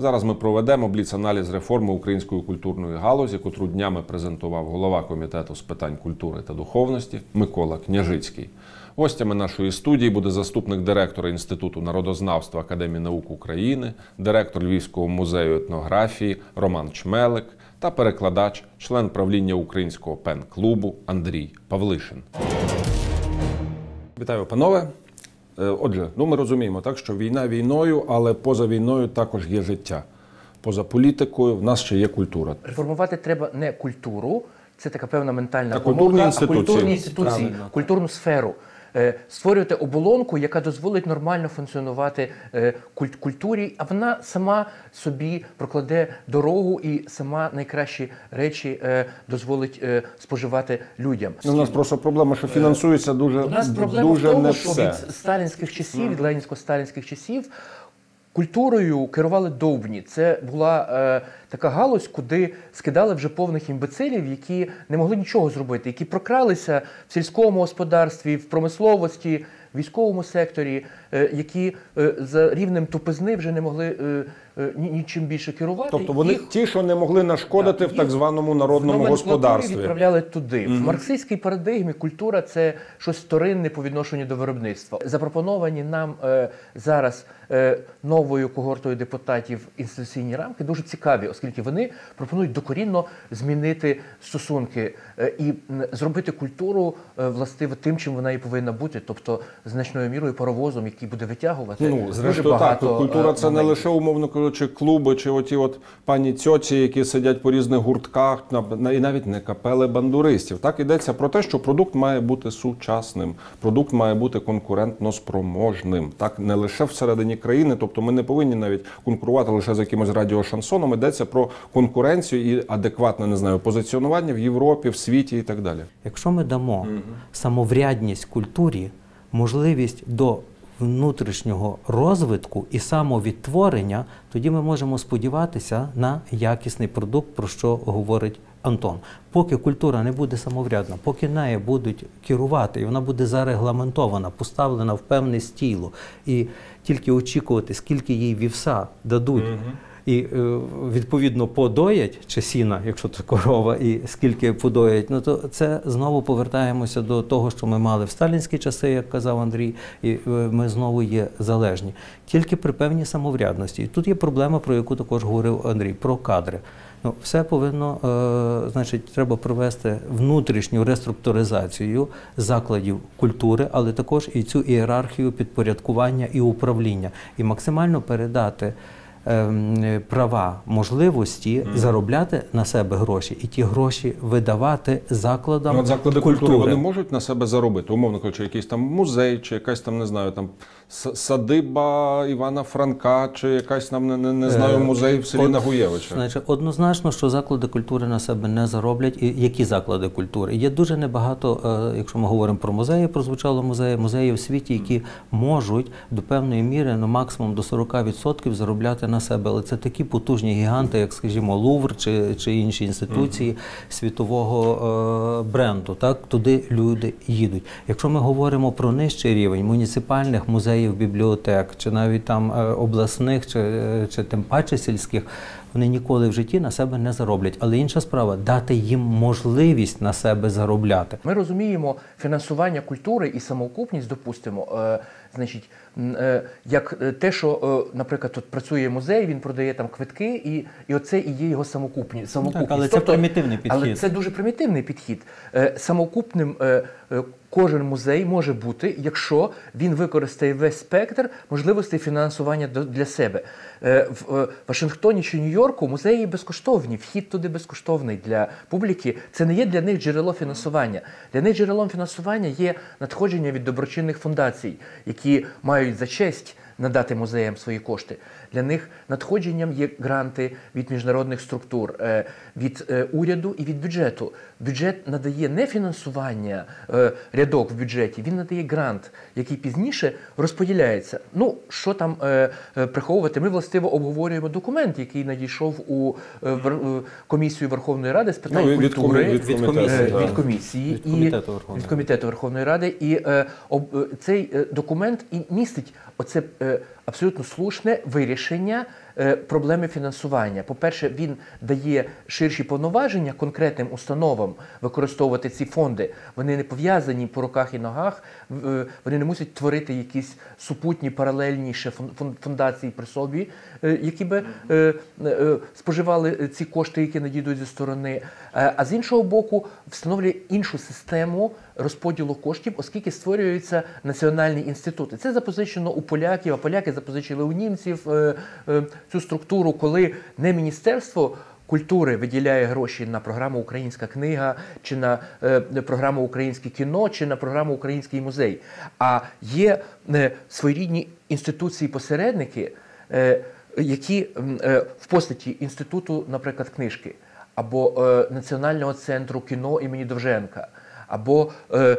Зараз ми проведемо бліц-аналіз реформи української культурної галузі, котру днями презентував голова комітету з питань культури та духовності Микола Княжицький. Гостями нашої студії буде заступник директора Інституту народознавства Академії наук України, директор Львівського музею етнографії Роман Чмелик та перекладач, член правління українського пен-клубу Андрій Павлишин. Вітаю, панове. Е, Отже, ну ми розуміємо, так що війна війною, але поза війною також є життя. Поза політикою в нас ще є культура. Реформувати треба не культуру, це така певна ментальна Та помилка, культурні а інституції. культурні інституції, Правильно. культурну сферу. Е, Створювати оболонку, яка дозволить нормально функціонувати е, культурі, а вона сама собі прокладе дорогу і сама найкращі речі е, дозволить споживати людям. Ну, у нас просто проблема, що фінансується дуже, У нас проблема дуже в тому, не що все. від сталінських часів, від ленінсько-сталінських часів культурою керували довбні. Це була е, така галузь, куди скидали вже повних імбецилів, які не могли нічого зробити, які прокралися в сільському господарстві, в промисловості, в військовому секторі, е, які е, за рівнем тупизни вже не могли е, нічим більше керувати. Тобто вони Їх ті, що не могли нашкодити Так, в так званому народному в господарстві. відправляли туди. В марксистській парадигмі культура це щось вторинне по відношенню до виробництва. Запропоновані нам е, зараз е, новою когортою депутатів інституційні рамки дуже цікаві, оскільки вони пропонують докорінно змінити стосунки е, і зробити культуру е, властиво тим, чим вона і повинна бути, тобто значною мірою паровозом, який буде витягувати Ну, дуже зрештою, так, багато. культура е, це не лише, умовно кажучи, клуби чи оті от пані цьоці, які сидять по різних гуртках, і навіть не капели бандуристів. Так йдеться про те, що продукт має бути сучасним, продукт має бути конкурентно спроможним. Так, не лише всередині країни, тобто ми не повинні навіть конкурувати лише з якимось радіошансоном. Йдеться про конкуренцію і адекватне не знаю, позиціонування в Європі, в світі і так далі. Якщо ми дамо самоврядність культурі, можливість до внутрішнього розвитку і самовідтворення, тоді ми можемо сподіватися на якісний продукт, про що говорить Антон. Поки культура не буде самоврядна, поки нею будуть керувати, і вона буде зарегламентована, поставлена в певне стіло, і тільки очікувати, скільки їй вівса дадуть і е, відповідно подоять чи сіна, якщо це корова, і скільки подоять, ну то це знову повертаємося до того, що ми мали в сталінські часи, як казав Андрій, і е, ми знову є залежні. Тільки при певній самоврядності. І тут є проблема, про яку також говорив Андрій, про кадри. Ну, все повинно, е, значить, треба провести внутрішню реструктуризацію закладів культури, але також і цю ієрархію підпорядкування і управління, і максимально передати права, можливості заробляти на себе гроші і ті гроші видавати закладам Ну, от заклади культури. культури. вони можуть на себе заробити, умовно кажучи, якийсь там музей, чи якась там, не знаю, там садиба Івана Франка, чи якась там не, не, не знаю, Е, музей в селі от, Нагуєвича. Значить, однозначно, що заклади культури на себе не зароблять. І які заклади культури? Є дуже небагато, е, якщо ми говоримо про музеї, прозвучало музеї, музеї в світі, які можуть до певної міри, ну максимум до 40% заробляти на себе. Але це такі потужні гіганти, як, скажімо, Лувр чи, чи інші інституції світового е, бренду. Так туди люди їдуть. Якщо ми говоримо про нижчий рівень муніципальних музеїв, бібліотек, чи навіть там е, обласних, чи, е, чи тим паче сільських, вони ніколи в житті на себе не зароблять. Але інша справа дати їм можливість на себе заробляти. Ми розуміємо фінансування культури і самоокупність, допустимо, е, значить, е, як е, те, що, е, наприклад, тут працює музей, він продає там квитки, і, і оце і є його самокупність. самокупність. але це примітивний Але це дуже примітивний підхід. Е, Самокупним е, кожен музей може бути, якщо він використає весь спектр можливостей фінансування для себе. Е, В е, Вашингтоні чи Нью-Йорку музеї безкоштовні, вхід туди безкоштовний для публіки. Це не є для них джерело фінансування. Для них джерелом фінансування є надходження від доброчинних фундацій, які мають за честь надати музеям свої кошти. Для них надходженням є гранти від міжнародних структур, е, від е, уряду і від бюджету. Бюджет надає не фінансування е, рядок в бюджеті, він надає грант, який пізніше розподіляється. Ну, що там приховувати? Ми властиво обговорюємо документ, який надійшов у комісію Верховної Ради з питань Ну, від культури комі- від Від комісії. від комісії Від і комітету Верховної від комітету Верховної Ради, і об, цей документ і містить оце абсолютно слушне вирішення е, проблеми фінансування. По-перше, він дає ширші повноваження конкретним установам використовувати ці фонди. Вони не пов'язані по руках і ногах, е, вони не мусять творити якісь супутні паралельні ще фун- фун- фундації при собі, е, які би е, е, споживали ці кошти, які надійдуть зі сторони. Е, А з іншого боку, встановлює іншу систему розподілу коштів, оскільки створюються національні інститути. Це запозичено у поляків, а поляки запозичили у німців е, е, цю структуру, коли не міністерство. Культури виділяє гроші на програму Українська книга, чи на е, програму Українське кіно, чи на програму Український музей. А є е, своєрідні інституції-посередники, е, які е, в постаті інституту, наприклад, книжки, або е, Національного центру кіно імені Довженка, або е,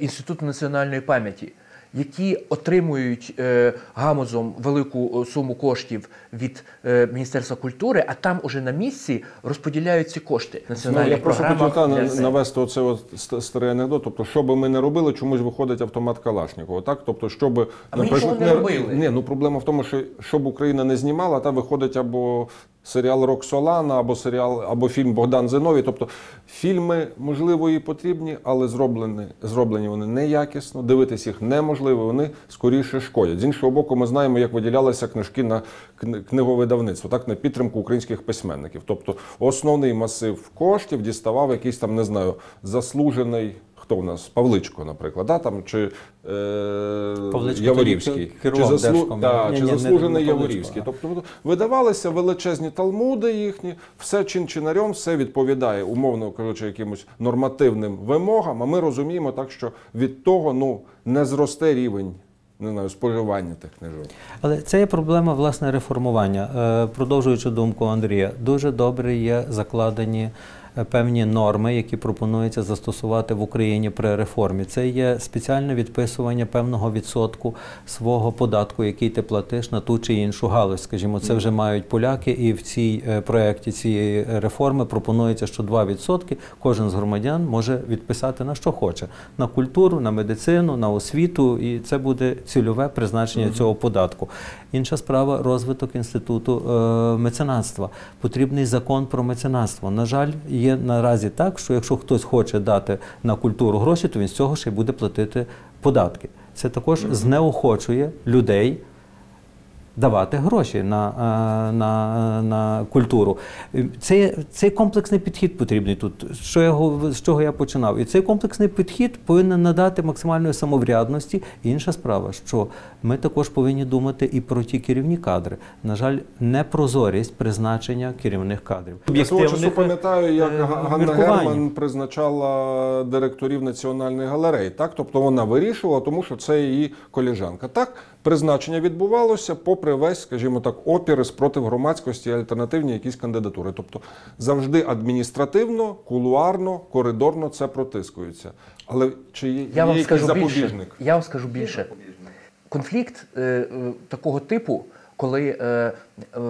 Інституту національної пам'яті, які отримують е, гамузом велику е, суму коштів від е, Міністерства культури, а там уже на місці розподіляють ці кошти. Ну, я просто хотів та, навести оцей от ст- старий анекдот. Тобто, що би ми не робили, чомусь виходить автомат Калашникова. Так? Тобто, щоб, А ми нічого не робили. Ні, ну проблема в тому, що щоб Україна не знімала, там виходить або серіал Роксолана, або серіал, або фільм Богдан Зиновій. Тобто фільми, можливо, і потрібні, але зроблені, зроблені вони неякісно, дивитись їх неможливо, вони скоріше шкодять. З іншого боку, ми знаємо, як виділялися книжки на книговидавництво, так, на підтримку українських письменників. Тобто основний масив коштів діставав якийсь там, не знаю, заслужений. Хто в нас? Павличко, наприклад, да? там, чи е, Павличко Яворівський. чи, заслу... Да, Ні, чи ні, не- заслужений не Яворівський. Тобто видавалися величезні талмуди їхні, все чин-чинарем, все відповідає, умовно кажучи, якимось нормативним вимогам. А ми розуміємо так, що від того ну, не зросте рівень не знаю, споживання тих книжок. Але це є проблема власне реформування. Е, Продовжуючи думку Андрія, дуже добре є закладені певні норми, які пропонується застосувати в Україні при реформі. Це є спеціальне відписування певного відсотку свого податку, який ти платиш на ту чи іншу галузь. Скажімо, це вже мають поляки, і в цій е, проєкті цієї реформи пропонується, що 2% кожен з громадян може відписати на що хоче: на культуру, на медицину, на освіту, і це буде цільове призначення цього податку. Інша справа розвиток інституту е, меценатства. Потрібний закон про меценатство. На жаль, є наразі так, що якщо хтось хоче дати на культуру гроші, то він з цього ще й буде платити податки. Це також знеохочує людей давати гроші на, е, на, на культуру. Це, цей комплексний підхід потрібний тут. Що я, з чого я починав? І цей комплексний підхід повинен надати максимальної самоврядності. Інша справа, що ми також повинні думати і про ті керівні кадри. На жаль, непрозорість призначення керівних кадрів. Я свого часу пам'ятаю, як е, Ганна. Герман призначала директорів національних галерей. Так? Тобто вона вирішувала, тому що це її коліжанка. Так, призначення відбувалося попри весь, скажімо так, опір і спротив громадськості і альтернативні якісь кандидатури. Тобто завжди адміністративно, кулуарно, коридорно це протискується. Але чи є, Я є вам скажу більше. запобіжник? Я вам скажу більше. Конфлікт е, е, такого типу, коли е, е,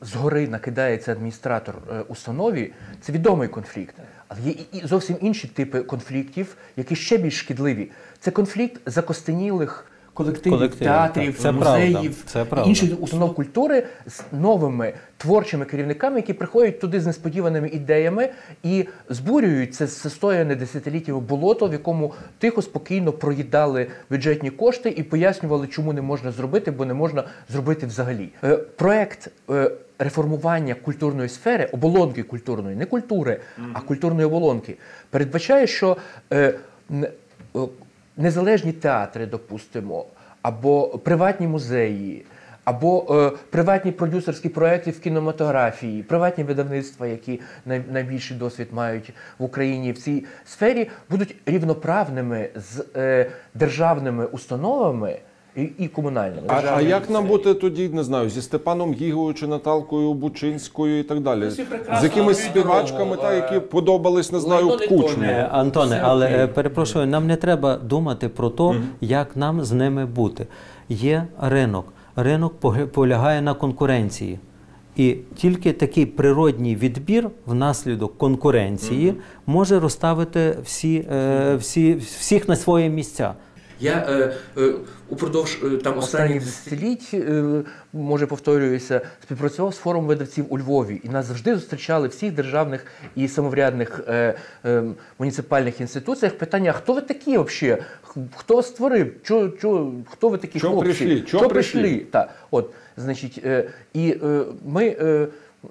згори накидається адміністратор е, установі, це відомий конфлікт. Але є і, і зовсім інші типи конфліктів, які ще більш шкідливі. Це конфлікт закостенілих колективів, Колективів, театрів, так. Це музеїв це правда. інших установ культури з новими творчими керівниками, які приходять туди з несподіваними ідеями і збурюють це застояне десятиліття болото, в якому тихо, спокійно проїдали бюджетні кошти і пояснювали, чому не можна зробити, бо не можна зробити взагалі. Е, Проект е, реформування культурної сфери, оболонки культурної, не культури, а культурної оболонки, передбачає, що е, е, незалежні театри, допустимо, або приватні музеї, або е, приватні продюсерські проекти в кінематографії, приватні видавництва, які най, найбільший досвід мають в Україні. В цій сфері, будуть рівноправними з е, державними установами і, і комунальними. А, а як нам бути тоді, не знаю, зі Степаном Гіговою чи Наталкою Бучинською і так далі? З якимись співачками, та, які подобались, не знаю, Кучмі. Антоне. Е, Антоне, Все але е, перепрошую, нам не треба думати про те, як нам з ними бути. Є ринок. Ринок полягає на конкуренції. І тільки такий природній відбір внаслідок конкуренції може розставити всі, е, всі, всіх на свої місця. Я е, е, упродовж е, там останніх десятиліть, е, може повторююся, співпрацював з форумом видавців у Львові, і нас завжди зустрічали всіх державних і самоврядних е, е, муніципальних інституціях питання: а хто ви такі взагалі? Хто створив? Чо, чо, хто ви такі Чо хлопці? прийшли? Чо Чо прийшли? прийшли? Так, от, значить, е, і е, ми.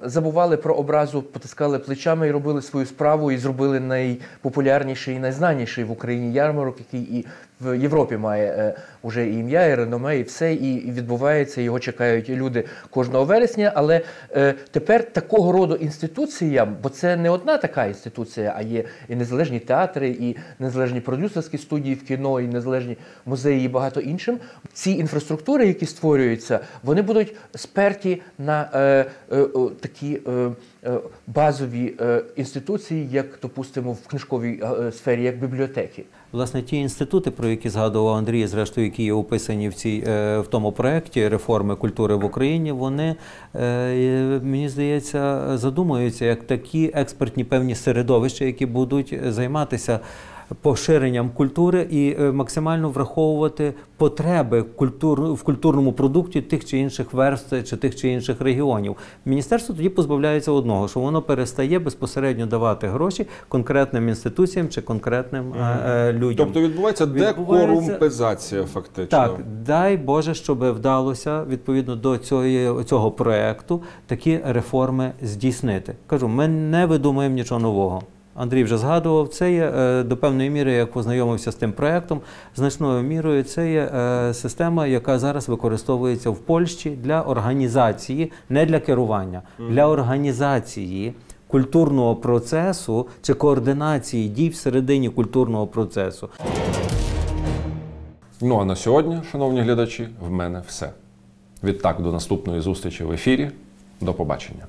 Забували про образу, потискали плечами і робили свою справу, і зробили найпопулярніший і найзнаніший в Україні ярмарок, який і в Європі має е, уже і ім'я, і реноме, і все, і, відбувається. Його чекають люди кожного вересня. Але е, тепер такого роду інституціям, бо це не одна така інституція, а є і незалежні театри, і незалежні продюсерські студії в кіно, і незалежні музеї, і багато іншим. Ці інфраструктури, які створюються, вони будуть сперті на е, такі е, е, базові е, інституції, як, допустимо, в книжковій сфері, як бібліотеки. Власне, ті інститути, про які згадував Андрій, зрештою, які є описані в цій в тому проєкті реформи культури в Україні, вони мені здається задумуються як такі експертні певні середовища, які будуть займатися. Поширенням культури і е, максимально враховувати потреби культур, в культурному продукті тих чи інших верств чи тих чи інших регіонів. Міністерство тоді позбавляється одного, що воно перестає безпосередньо давати гроші конкретним інституціям чи конкретним е, людям. Тобто відбувається декорумпизація, фактично. Так, дай Боже, щоб вдалося відповідно до цього, цього проекту такі реформи здійснити. Кажу, ми не видумуємо нічого нового. Андрій вже згадував, це є е, до певної міри, як познайомився з тим проектом, значною мірою це є е, система, яка зараз використовується в Польщі для організації, не для керування, для організації культурного процесу чи координації дій всередині культурного процесу. Ну а на сьогодні, шановні глядачі, в мене все. Відтак до наступної зустрічі в ефірі. До побачення.